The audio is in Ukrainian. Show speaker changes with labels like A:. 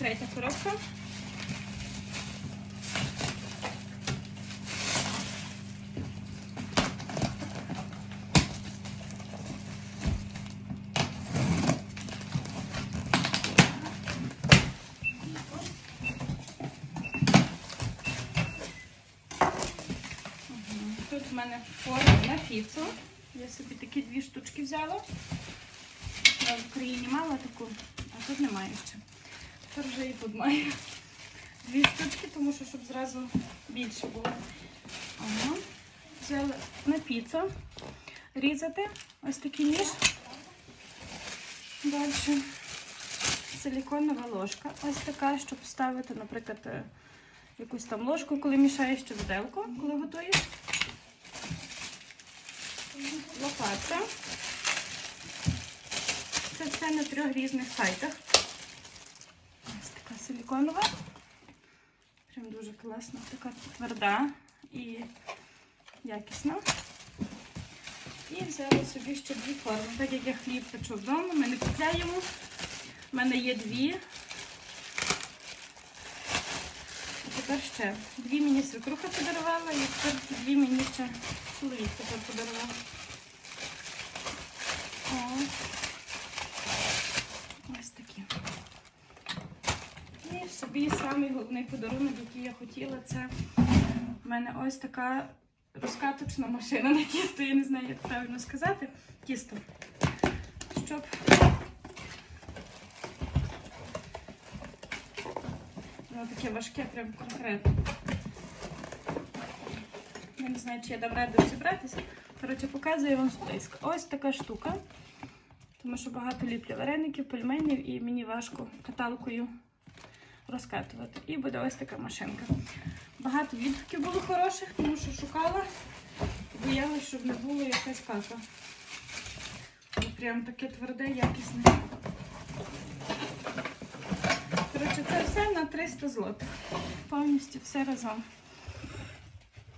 A: третя коробка. Тут в мене форма на піцу. Я собі такі дві штучки взяла. В Україні мала таку, а тут немає ще. Тепер вже і тут маю. Дві штучки, тому що щоб зразу більше було. Ага. Взяла на піцу різати. Ось такий ніж. Далі силіконова ложка. Ось така, щоб ставити, наприклад, е, якусь там ложку, коли мішаєш чи виделку, коли готуєш. Лопатка. Це все на трьох різних сайтах. Силіконова. Прям дуже класна, така тверда і якісна. І взяла собі ще дві форми. Так як я хліб печу вдома, ми не купляємо. У мене є дві. А тепер ще. Дві мені свекруха подарувала, і тепер дві мені ще чоловік тепер подарував. О. Ось такі. І собі самий головний подарунок, який я хотіла, це в мене ось така розкаточна машина на тісто. Я не знаю, як правильно сказати. Тісто. Щоб воно таке важке, прям конкретно. Я не знаю, чи я дам раду розібратися. Коротше, показую вам близько. Ось така штука. Тому що багато ліплю вареників, пельменів і мені важко каталкою розкатувати. І буде ось така машинка. Багато відгуків було хороших, тому що шукала, боялась, щоб не було якась кака. Прям таке тверде, якісне. Коротше, це все на 300 злотих. Повністю все разом.